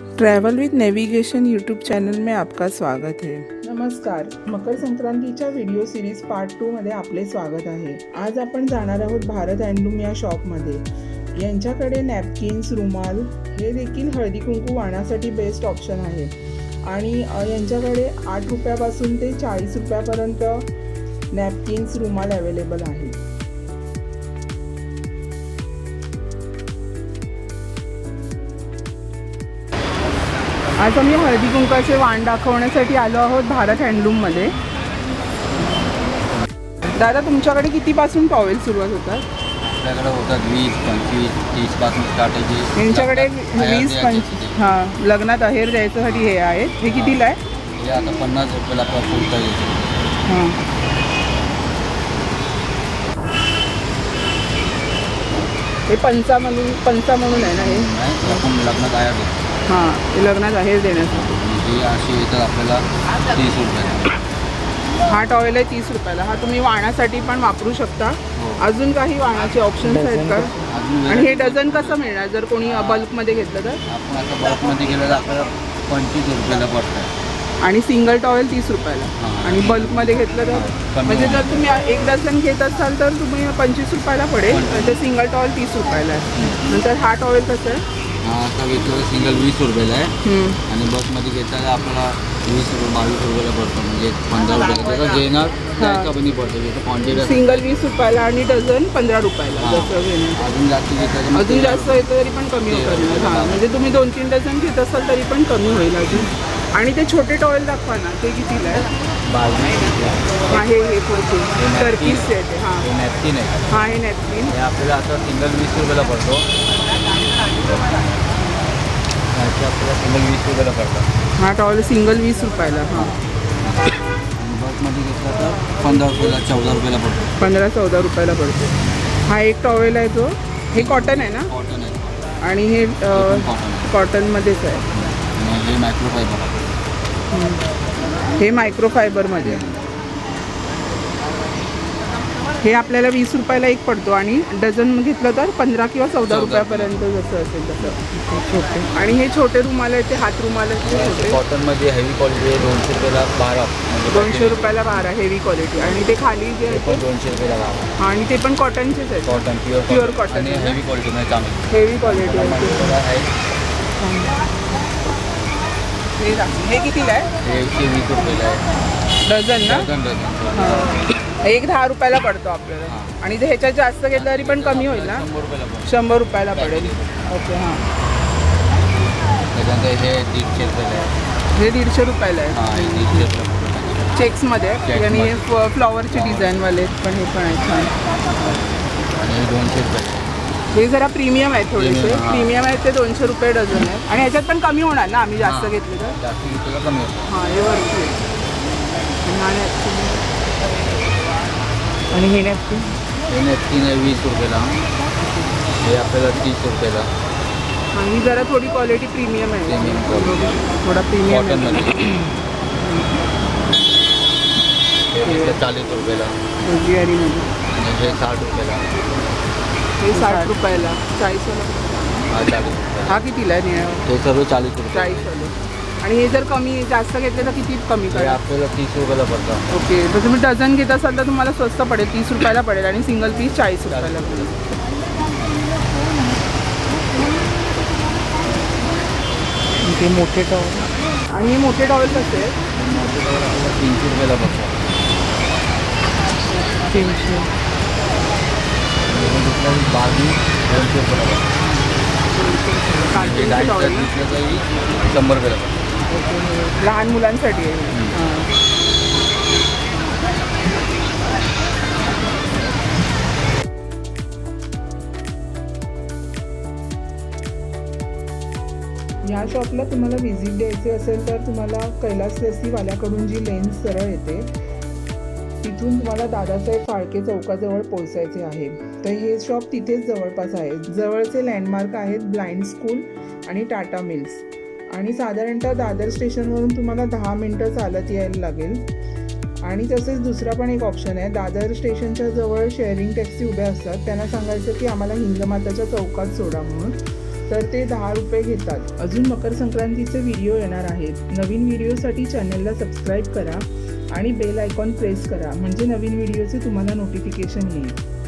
Travel with navigation YouTube channel में आपका स्वागत है. नमस्कार. मकर संक्रांतीच्या व्हिडिओ सिरीज पार्ट टू मध्ये आपले स्वागत आहे. आज आपण जाणार आहोत भारत हँडलूम या शॉपमध्ये. यांच्याकडे नॅपकिन्स रुमाल हे देखील हळदी कुंकू वाहण्यासाठी बेस्ट ऑप्शन आहे. आणि यांच्याकडे आठ रुपयापासून ते चाळीस रुपयापर्यंत नॅपकिन्स रुमाल अवेलेबल आहे. आज आम्ही हळदी कुंकाचे वाण दाखवण्यासाठी आलो आहोत भारत हँडलूममध्ये. दादा तुमच्याकडे कितीपासून टॉवेल सुरुवात होतात? आपल्याकडे होतात वीस पंचवीस तीसपासून स्टार्ट आहे यांच्याकडे वीस हां लग्नात अहेर द्यायच्यासाठी हे आहेत हे कितीला आहे? हे आता पन्नास रुपयाला आपला हां. हे पंचा म्हणून पंचा म्हणून आहे ना हे? नाही आपण लग्नात आया देतो. हां हे लग्नात अहेर देण्यासाठी. आणि हे अशी येतात आपल्याला तीस रुपयाला. हा टॉवेल आहे तीस रुपयाला. हा तुम्ही वाणासाठी पण वापरू शकता. हो. अजून काही वाणाचे ऑप्शन्स आहेत का? अजून आणि हे डझन कसं मिळणार? जर कोणी बल्कमध्ये घेतलं तर? आपण आता बल्कमध्ये गेलं तर आपल्याला पंचवीस रुपयाला पडतं आणि सिंगल टॉवेल तीस रुपयाला. हां. आणि बल्कमध्ये घेतलं तर? म्हणजे. जर तुम्ही एक डझन घेत असाल तर तुम्ही पंचवीस रुपयाला पडेल. आणि ते सिंगल टॉवेल तीस रुपयाला आहे. नंतर हा टॉवेल कसं आहे? आता घेतलं सिंगल वीस रुपयाला आहे. आणि बल्कमध्ये घेतलं आपल्याला वीस रुपये बावीस रुपयाला पडतं. म्हणजे पंधरा रुपयाला. त्याचा घेणार कमी पडतं. त्याचं क्वांटिटी सिंगल वीस रुपयाला आणि डझन पंधरा रुपयाला. अजून जास्त घेतलं अजून जास्त. येतं तरी पण कमी होतं. हां. म्हणजे तुम्ही दोन तीन डझन घेत असाल तरी पण कमी होईल अजून. आणि ते छोटे टॉवेल दाखवा ना. ते कितीला आहे. हां पुढचे. napkin. टर्की सेट आहे नॅपकिन आहे. हां. हे नॅपकिन आपल्याला आता सिंगल वीस रुपयाला पडतो. सिंगल वीस रुपयाला हा टॉवेल सिंगल वीस रुपयाला हां. आणि बल्कमध्ये घेतला तर पंधरा रुपयाला चौदा रुपयाला पडतो. पंधरा चौदा रुपयाला पडतो हा एक टॉवेल आहे तो हे कॉटन आहे ना? कॉटन आहे आणि हे कॉटनमध्येच आहे. हे मायक्रोफायबर आहे. हे मायक्रोफायबरमध्ये आहे. हे आपल्याला वीस रुपयाला एक पडतो आणि डझन घेतलं तर पंधरा किंवा चौदा. रुपयापर्यंत जसं असेल तसं. छोटे. आणि हे छोटे रुमाल आहेत ते हात रुमाल आहेत छोटे. कॉटनमध्ये हेवी क्वालिटी आहे दोनशे रुपयाला बारा. म्हणजे दोनशे रुपयाला बारा हेवी क्वालिटी आणि ते खाली जे हे आहे दोनशे रुपयाला बारा. आणि ते पण कॉटनचेच आहेत. कॉटन प्युअर आणि आहे. हेवी चांगली. हेवी क्वालिटी हे कितीला आहे? हे एकशे वीस रुपयाला आहे. डझन ना? Dozen dozen. एक दहा रुपयाला पडतो आपल्याला. आणि ते ह्याच्यात जास्त घेतलं तरी पण कमी होईल ना शंभर रुपयाला पडेल ओके हां त्याच्यानंतर हे दीडशे रुपयाला आहे हे दीडशे रुपयाला आहे. चेक्समध्ये आहे. आणि हे. फ- फ्लॉवरचे डिझाईनवाले आहेत पण हे पण आहे छान आणि हे दोनशे रुपये हे जरा प्रीमियम आहेत थोडेसे Premium, हां. प्रीमियम आहेत ते दोनशे रुपये डझन आहेत आणि ह्याच्यात पण कमी होणार ना आम्ही जास्त हां. घेतले तर जास्त घेतलं कमी होतं हां हे वरती आहे. आणि. आणि हे नॅपकिन हे नॅपकिन आहे वीस रुपयाला. हे आपल्याला तीस रुपयाला. आणि जरा थोडी क्वालिटी प्रीमियम आहे. थोडा प्रीमियम चाळीस रुपयाला. आणि हे साठ रुपयाला. हे साठ रुपयाला. हा चाळीस हा कितीला आहे हे सर्व चाळीस रुपये चाळीसवाले. आणि हे जर कमी जास्त घेतले तर किती कमी हे आपल्याला तीस रुपयाला पडतं. ओके तर तुम्ही डझन घेत असाल तर तुम्हाला स्वस्त पडेल तीस रुपयाला पडेल आणि सिंगल पीस चाळीस रुपयाला पडेल. ते मोठे टॉवर आणि हे मोठे टॉवेल कसे आहेत. आपल्याला तीनशे रुपयाला पडतं तीनशे. हे घेतलं बावीस दोनशे रुपयाला पडतं. काठीचे डायचं टॉवेल ना? घेतलं तरी शंभर रुपयाला पडतं. लहान मुलांसाठी आहे. हां. या शॉपला तुम्हाला व्हिजिट द्यायची असेल तर तुम्हाला कैलास वाल्याकडून जी लेन्स सरळ येते तिथून तुम्हाला दादासाहेब फाळके चौकाजवळ पोहोचायचे आहे. तर हे शॉप तिथेच जवळपास आहे. जवळचे लँडमार्क आहेत ब्लाइंड स्कूल आणि टाटा मिल्स आणि साधारणतः दादर स्टेशनवरून तुम्हाला दहा मिनटं चालत यायला लागेल. आणि तसेच दुसरा पण एक ऑप्शन आहे. दादर स्टेशनच्या जवळ शेअरिंग टॅक्सी उभ्या असतात. त्यांना सांगायचं की आम्हाला हिंदमाताच्या चौकात सोडा म्हणून. तर ते दहा रुपये घेतात. अजून मकर संक्रांतीचे व्हिडिओ येणार आहेत. नवीन व्हिडिओसाठी चॅनलला सबस्क्राईब करा आणि बेल आयकॉन प्रेस करा. म्हणजे नवीन व्हिडिओचे तुम्हाला नोटिफिकेशन येईल.